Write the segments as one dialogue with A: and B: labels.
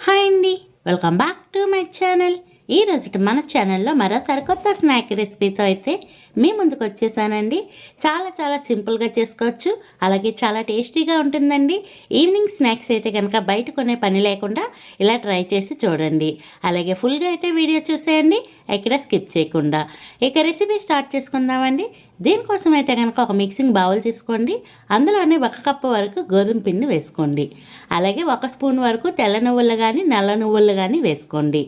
A: Hi అండి. Welcome back to my channel. ఈ రోజు మన ఛానల్లో మరోసారి కొత్త స్నాక్ రెసిపీతో అయితే మీ ముందుకు వచ్చేసానండి. చాలా చాలా సింపుల్గా చేసుకోవచ్చు. అలాగే చాలా టేస్టీగా ఉంటుందండి. ఈవినింగ్ స్నాక్స్ అయితే కనుక బయట కొనే పని లేకుండా ఇలా ట్రై చేసి చూడండి. అలాగే ఫుల్గా అయితే వీడియో చూసేయండి. ఎక్కడ స్కిప్ చేయకుండా. ఇక రెసిపీ స్టార్ట్ చేసుకుందామండి. దీనికోసం అయితే కనుక ఒక మిక్సింగ్ బౌల్ తీసుకోండి. అందులోనే ఒక కప్పు వరకు గోధుమ పిండి వేసుకోండి. అలాగే ఒక స్పూన్ వరకు తెల్ల నువ్వులు కానీ నల్ల నువ్వులు కానీ వేసుకోండి.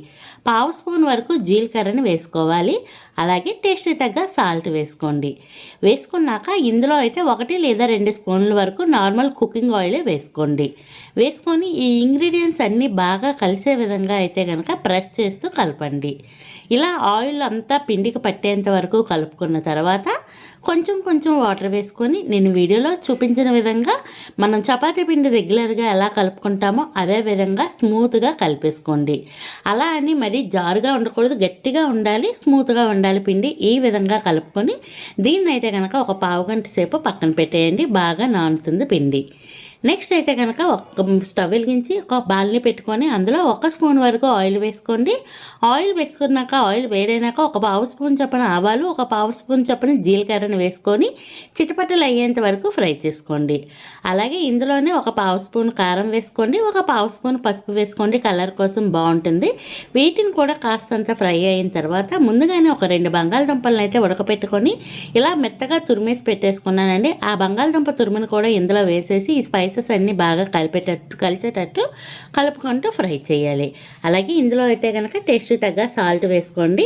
A: పావు స్పూన్ వరకు జీలకర్రని వేసుకోవాలి. అలాగే టేస్ట్ తగ్గ సాల్ట్ వేసుకోండి. వేసుకున్నాక ఇందులో అయితే ఒకటి లేదా రెండు స్పూన్ల వరకు నార్మల్ కుకింగ్ ఆయిలే వేసుకోండి. వేసుకొని ఈ ఇంగ్రీడియంట్స్ అన్నీ బాగా కలిసే విధంగా అయితే కనుక ప్రెస్ చేస్తూ కలపండి. ఇలా ఆయిల్ అంతా పిండికి పట్టేంత వరకు కలుపుకున్న తర్వాత కొంచెం కొంచెం వాటర్ వేసుకొని నేను వీడియోలో చూపించిన విధంగా మనం చపాతీ పిండి రెగ్యులర్గా ఎలా కలుపుకుంటామో అదే విధంగా స్మూత్గా కలిపేసుకోండి. అలా అని మరీ జారుగా ఉండకూడదు గట్టిగా ఉండాలి స్మూత్గా ఉండాలి పిండి ఈ విధంగా కలుపుకొని దీన్ని అయితే కనుక ఒక పావు గంట సేపు పక్కన పెట్టేయండి బాగా నానుతుంది పిండి. నెక్స్ట్ అయితే కనుక ఒక స్టవ్ వెలిగించి ఒక బాల్ని పెట్టుకొని అందులో ఒక స్పూన్ వరకు ఆయిల్ వేసుకోండి. ఆయిల్ వేసుకున్నాక ఆయిల్ వేడైనాక ఒక పావు స్పూన్ చొప్పున ఆవాలు ఒక పావు స్పూన్ చొప్పున జీలకర్రను వేసుకొని చిటపటలు అయ్యేంత వరకు ఫ్రై చేసుకోండి. అలాగే ఇందులోనే ఒక పావు స్పూన్ కారం వేసుకోండి. ఒక పావు స్పూన్ పసుపు వేసుకోండి. కలర్ కోసం బాగుంటుంది. వీటిని కూడా కాస్తంత ఫ్రై అయిన తర్వాత ముందుగానే ఒక రెండు బంగాళదుంపలను అయితే ఉడకపెట్టుకొని ఇలా మెత్తగా తురిమేసి పెట్టేసుకున్నానండి. ఆ బంగాళదుంప తురుమును కూడా ఇందులో వేసేసి ఈ స్పైస్ స్పైసెస్ అన్నీ బాగా కలిపేటట్టు కలిసేటట్టు కలుపుకుంటూ ఫ్రై చేయాలి. అలాగే ఇందులో అయితే కనుక టేస్ట్ తగ్గ సాల్ట్ వేసుకోండి.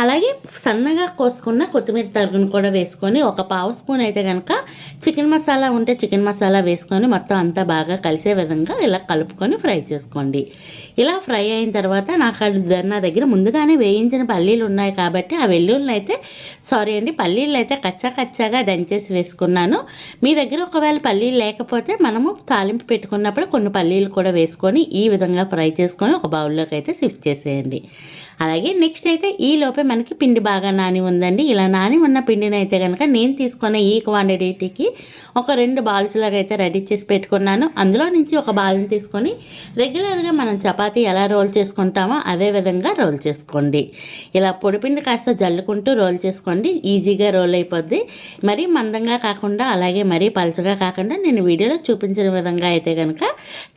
A: అలాగే సన్నగా కోసుకున్న కొత్తిమీర తరుగును కూడా వేసుకొని ఒక పావు స్పూన్ అయితే కనుక చికెన్ మసాలా ఉంటే చికెన్ మసాలా వేసుకొని మొత్తం అంతా బాగా కలిసే విధంగా ఇలా కలుపుకొని ఫ్రై చేసుకోండి. ఇలా ఫ్రై అయిన తర్వాత నాకు నా దగ్గర ముందుగానే వేయించిన పల్లీలు ఉన్నాయి కాబట్టి ఆ వెల్లుల్ని అయితే సారీ అండి పల్లీలు అయితే కచ్చా కచ్చాగా దంచేసి వేసుకున్నాను. మీ దగ్గర ఒకవేళ పల్లీలు లేకపోతే మనం మనము తాలింపు పెట్టుకున్నప్పుడు కొన్ని పల్లీలు కూడా వేసుకొని ఈ విధంగా ఫ్రై చేసుకొని ఒక బౌల్లోకి అయితే షిఫ్ట్ చేసేయండి. అలాగే నెక్స్ట్ అయితే ఈ లోపే మనకి పిండి బాగా నాని ఉందండి. ఇలా నాని ఉన్న పిండిని అయితే కనుక నేను తీసుకున్న ఈ క్వాంటిటీకి ఒక రెండు బాల్స్ లాగా అయితే రెడీ చేసి పెట్టుకున్నాను. అందులో నుంచి ఒక బాల్ని తీసుకొని రెగ్యులర్గా మనం చపాతీ ఎలా రోల్ చేసుకుంటామో అదే విధంగా రోల్ చేసుకోండి. ఇలా పొడిపిండి కాస్త జల్లుకుంటూ రోల్ చేసుకోండి. ఈజీగా రోల్ అయిపోద్ది. మరీ మందంగా కాకుండా అలాగే మరీ పలుచగా కాకుండా నేను వీడియోలో చూపించిన విధంగా అయితే కనుక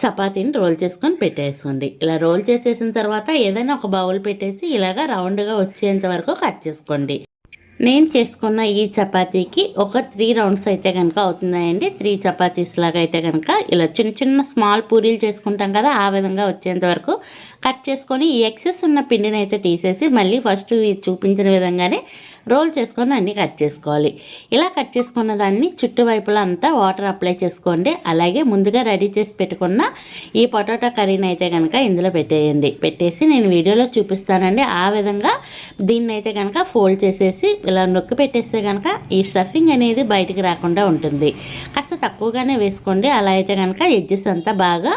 A: చపాతీని రోల్ చేసుకొని పెట్టేసుకోండి. ఇలా రోల్ చేసేసిన తర్వాత ఏదైనా ఒక బౌల్ పెట్టేసి ఇలాగా రౌండ్గా వచ్చేంత వరకు కట్ చేసుకోండి. నేను చేసుకున్న ఈ చపాతీకి ఒక త్రీ రౌండ్స్ అయితే కనుక అవుతున్నాయండి. త్రీ చపాతీస్ లాగా అయితే కనుక ఇలా చిన్న చిన్న స్మాల్ పూరీలు చేసుకుంటాం కదా ఆ విధంగా వచ్చేంత వరకు కట్ చేసుకొని ఈ ఎక్సెస్ ఉన్న పిండిని అయితే తీసేసి మళ్ళీ ఫస్ట్ చూపించిన విధంగానే రోల్ చేసుకొని అన్నీ కట్ చేసుకోవాలి. ఇలా కట్ చేసుకున్న దాన్ని చుట్టువైపులా అంతా వాటర్ అప్లై చేసుకోండి. అలాగే ముందుగా రెడీ చేసి పెట్టుకున్న ఈ పొటాటో కర్రీని అయితే కనుక ఇందులో పెట్టేయండి. పెట్టేసి నేను వీడియోలో చూపిస్తానండి. ఆ విధంగా దీన్ని అయితే కనుక ఫోల్డ్ చేసేసి ఇలా నొక్కి పెట్టేస్తే కనుక ఈ స్టఫింగ్ అనేది బయటికి రాకుండా ఉంటుంది. కాస్త తక్కువగానే వేసుకోండి. అలా అయితే కనుక ఎడ్జెస్ అంతా బాగా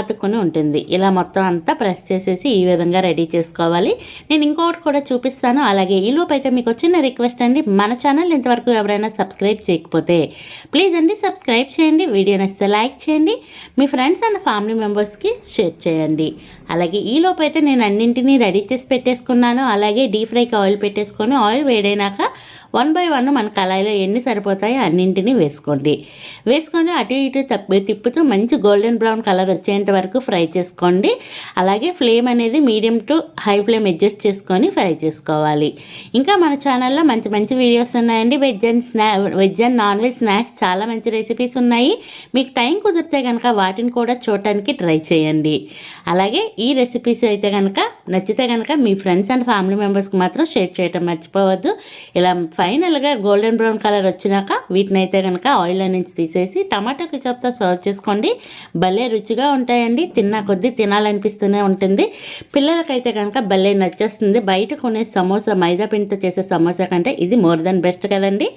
A: అతుక్కుని ఉంటుంది. ఇలా మొత్తం అంతా ప్రెస్ చేసేసి ఈ విధంగా రెడీ చేసుకోవాలి. నేను ఇంకొకటి కూడా చూపిస్తాను. అలాగే ఈ లోపు అయితే మీకు వచ్చిన రిక్వెస్ట్ అండి. మన ఛానల్ ఇంతవరకు ఎవరైనా సబ్స్క్రైబ్ చేయకపోతే ప్లీజ్ అండి సబ్స్క్రైబ్ చేయండి. వీడియో నచ్చితే లైక్ చేయండి. మీ ఫ్రెండ్స్ అండ్ ఫ్యామిలీ మెంబర్స్కి షేర్ చేయండి. అలాగే ఈ అయితే నేను అన్నింటినీ రెడీ చేసి పెట్టేసుకున్నాను. అలాగే డీప్ ఫ్రైకి ఆయిల్ పెట్టేసుకొని ఆయిల్ వేడైనాక వన్ బై వన్ మన కళాయిలో ఎన్ని సరిపోతాయో అన్నింటినీ వేసుకోండి. వేసుకొని అటు ఇటు తప్పి తిప్పుతూ మంచి గోల్డెన్ బ్రౌన్ కలర్ వచ్చేంత వరకు ఫ్రై చేసుకోండి. అలాగే ఫ్లేమ్ అనేది medium to high flame adjust చేసుకొని ఫ్రై చేసుకోవాలి. ఇంకా మన ఛానల్లో మంచి మంచి వీడియోస్ ఉన్నాయండి. Veg and స్నా veg and non veg snacks చాలా మంచి రెసిపీస్ ఉన్నాయి. మీకు టైం కుదిరితే కనుక వాటిని కూడా చూడటానికి ట్రై చేయండి. అలాగే ఈ రెసిపీస్ అయితే కనుక నచ్చితే కనుక మీ ఫ్రెండ్స్ అండ్ ఫ్యామిలీ మెంబర్స్కి మాత్రం షేర్ చేయటం మర్చిపోవద్దు. ఇలా ఫైనల్గా గోల్డెన్ బ్రౌన్ కలర్ వచ్చినాక వీటిని అయితే కనుక ఆయిల్ నుంచి తీసేసి టమాటో కిచప్తో సర్వ్ చేసుకోండి. భలే రుచిగా ఉంటాయండి. తిన్న కొద్దీ తినాలనిపిస్తూనే ఉంటుంది. పిల్లలకైతే కనుక భలే నచ్చేస్తుంది. బయట కొనే సమోసా మైదా పిండితో చేసే సమోసా కంటే ఇది మోర్ దెన్ బెస్ట్ కదండి.